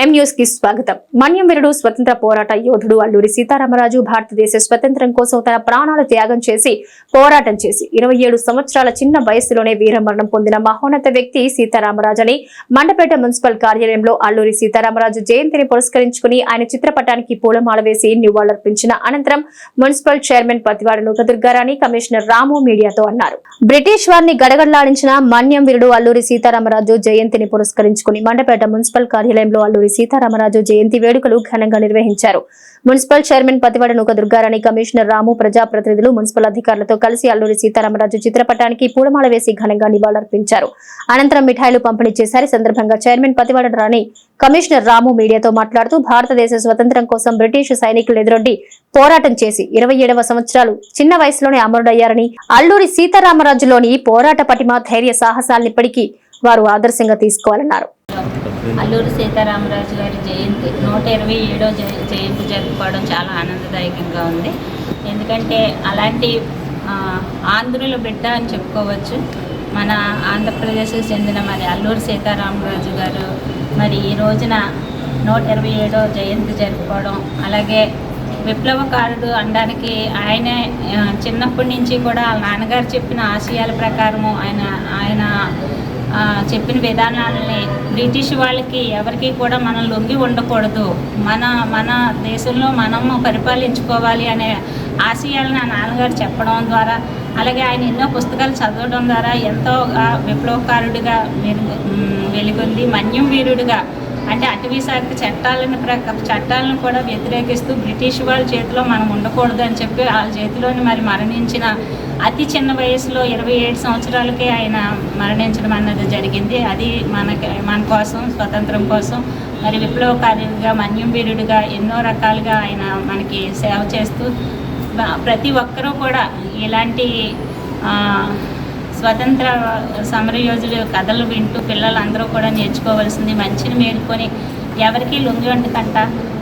ఎం న్యూస్కి స్వాగతం. మన్యం వీరుడు స్వతంత్ర పోరాట యోధుడు అల్లూరి సీతారామరాజు భారతదేశ స్వతంత్రం కోసం తన ప్రాణాలు త్యాగం చేసి పోరాటం చేసి ఇరవై ఏడు సంవత్సరాల చిన్న వయస్సులోనే వీరమరణం పొందిన మహోన్నత వ్యక్తి సీతారామరాజని మండపేట మున్సిపల్ కార్యాలయంలో అల్లూరి సీతారామరాజు జయంతిని పురస్కరించుకుని ఆయన చిత్రపటానికి పూలమాల వేసి నివాళులర్పించిన అనంతరం municipal chairman Pativada Nookadurgarani commissioner Ramu మీడియాతో అన్నారు. బ్రిటిష్ వారిని గడగడలాడించిన మన్యం వీరుడు అల్లూరి సీతారామరాజు జయంతిని పురస్కరించుకుని మండపేట మున్సిపల్ కార్యాలయంలో అల్లూరి సీతారామరాజు జయంతి వేడుకలు ఘనంగా నిర్వహించారు. మున్సిపల్ చైర్మన్ పతివాడ నూక దుర్గారాణి కమిషనర్ రాము ప్రజాప్రతినిధులు మున్సిపల్ అధికారులతో కలిసి అల్లూరి సీతారామరాజు చిత్రపటానికి పూలమాల వేసి ఘనంగా నివాళులర్పించారు. అనంతరం మిఠాయిలు పంపిణీ చేశారు. సందర్భంగా చైర్మన్ పతివాడ రాణి కమిషనర్ రాము మీడియాతో మాట్లాడుతూ భారతదేశ స్వతంత్రం కోసం బ్రిటిష్ సైనికులు ఎదురొడ్డి పోరాటం చేసి ఇరవై ఏడవ సంవత్సరాలు చిన్న వయసులోనే అమరుడయ్యారని అల్లూరి సీతారామరాజులోని పోరాట పటిమ ధైర్య సాహసాలను ఇప్పటికీ వారు ఆదర్శంగా తీసుకోవాలన్నారు. అల్లూరి సీతారామరాజు గారి జయంతి నూట ఇరవై ఏడో జయంతి జరుపుకోవడం చాలా ఆనందదాయకంగా ఉంది. ఎందుకంటే అలాంటి ఆంధ్రుల బిడ్డ అని చెప్పుకోవచ్చు. మన ఆంధ్రప్రదేశ్కి చెందిన మరి అల్లూరి సీతారామరాజు గారు మరి ఈ రోజున నూట ఇరవై ఏడో జయంతి జరుపుకోవడం అలాగే విప్లవకారుడు అనడానికి ఆయన చిన్నప్పటి నుంచి కూడా వాళ్ళ నాన్నగారు చెప్పిన ఆశయాల ప్రకారము ఆయన ఆయన చెప్పిన విధానాలని బ్రిటిష్ వాళ్ళకి ఎవరికి కూడా మనం లొంగి ఉండకూడదు. మన మన దేశంలో మనము పరిపాలించుకోవాలి అనే ఆశయాలను నా నాన్నగారు చెప్పడం ద్వారా అలాగే ఆయన ఎన్నో పుస్తకాలు చదవడం ద్వారా ఎంతో విప్లవకారుడిగా వెలుగు వెలుగొంది మన్యం వీరుడిగా అంటే అటవీ శాఖ చట్టాలను ప్రక చట్టాలను కూడా వ్యతిరేకిస్తూ బ్రిటిష్ వాళ్ళ చేతిలో మనం ఉండకూడదు అని చెప్పి వాళ్ళ చేతిలోని మరి మరణించిన అతి చిన్న వయసులో ఇరవై ఏడు సంవత్సరాలకే ఆయన మరణించడం అన్నది జరిగింది. అది మనకి మన కోసం స్వతంత్రం కోసం మరి విప్లవకారుడిగా మన్యం వీరుడిగా ఎన్నో రకాలుగా ఆయన మనకి సేవ చేస్తూ ప్రతి ఒక్కరూ కూడా ఇలాంటి స్వతంత్ర సమరయోధుల కథలు వింటూ పిల్లలందరూ కూడా నేర్చుకోవాల్సింది మంచిని మేలుకొని ఎవరికి లొంగి వండుకంట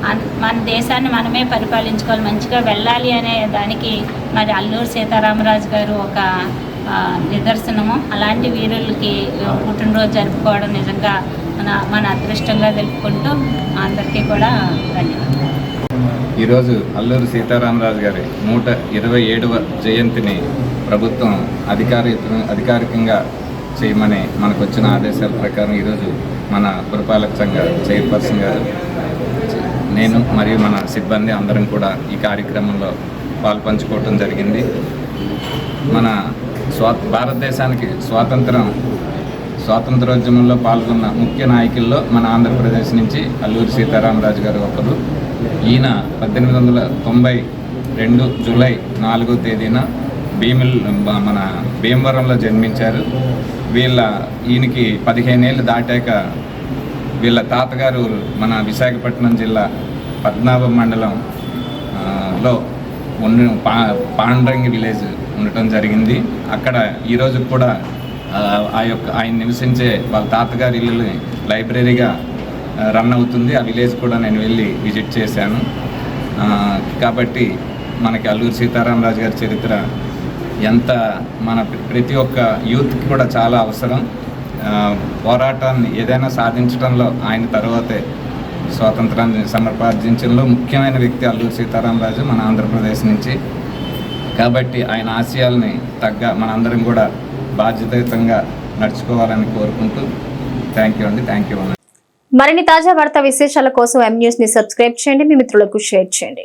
అన్- మన దేశాన్ని మనమే పరిపాలించుకోవాలి మంచిగా వెళ్ళాలి అనే దానికి మరి అల్లూరు సీతారామరాజు గారు ఒక నిదర్శనము. అలాంటి వీరులకి పుట్టినరోజు జరుపుకోవడం నిజంగా మన మన అదృష్టంగా తెలుపుకుంటూ అందరికీ కూడా ధన్యవాదాలు. ఈరోజు అల్లూరు సీతారామరాజు గారి నూట ఇరవై ఏడవ జయంతిని ప్రభుత్వం అధికారిత అధికారికంగా చేయమని మనకు వచ్చిన ఆదేశాల ప్రకారం ఈరోజు మన పురపాలక సంఘ చైర్పర్సన్ గారు నేను మరియు మన సిబ్బంది అందరం కూడా ఈ కార్యక్రమంలో పాల్పంచుకోవటం జరిగింది. మన స్వా భారతదేశానికి స్వాతంత్రం స్వాతంత్రోద్యమంలో పాల్గొన్న ముఖ్య నాయకుల్లో మన ఆంధ్రప్రదేశ్ నుంచి అల్లూరి సీతారామరాజు గారు ఒకరు. ఈయన పద్దెనిమిది వందల తొంభై రెండు జూలై నాలుగో తేదీన భీమిల్ మన భీమవరంలో జన్మించారు. వీళ్ళ ఈయనకి పదిహేనేళ్ళు దాటాక వీళ్ళ తాతగారు మన విశాఖపట్నం జిల్లా పద్మనాభం మండలం లో ఉన్న పా పాండ్రంగి విలేజ్ ఉండటం జరిగింది. అక్కడ ఈరోజు కూడా ఆ, యొక్క ఆయన నివసించే వాళ్ళ తాతగారి ఇల్లు లైబ్రరీగా రన్ అవుతుంది. ఆ విలేజ్ కూడా నేను వెళ్ళి విజిట్ చేశాను. కాబట్టి మనకి అల్లూరి సీతారామరాజు గారి చరిత్ర ఎంత మన ప్రతి ఒక్క యూత్కి కూడా చాలా అవసరం. పోరాటాన్ని ఏదైనా సాధించడంలో ఆయన తర్వాతే స్వాతంత్రాన్ని సమర్పార్జించడంలో ముఖ్యమైన వ్యక్తి అల్లూరి సీతారామరాజు మన ఆంధ్రప్రదేశ్ నుంచి. కాబట్టి ఆయన ఆశయాల్ని తగ్గ మనందరం కూడా బాధ్యతాయుతంగా నడుచుకోవాలని కోరుకుంటూ థ్యాంక్ యూ అండి థ్యాంక్ యూ. మరిన్ని తాజా వార్తా విశేషాల కోసం ఎం న్యూస్ని సబ్స్క్రైబ్ చేయండి మీ మిత్రులకు షేర్ చేయండి.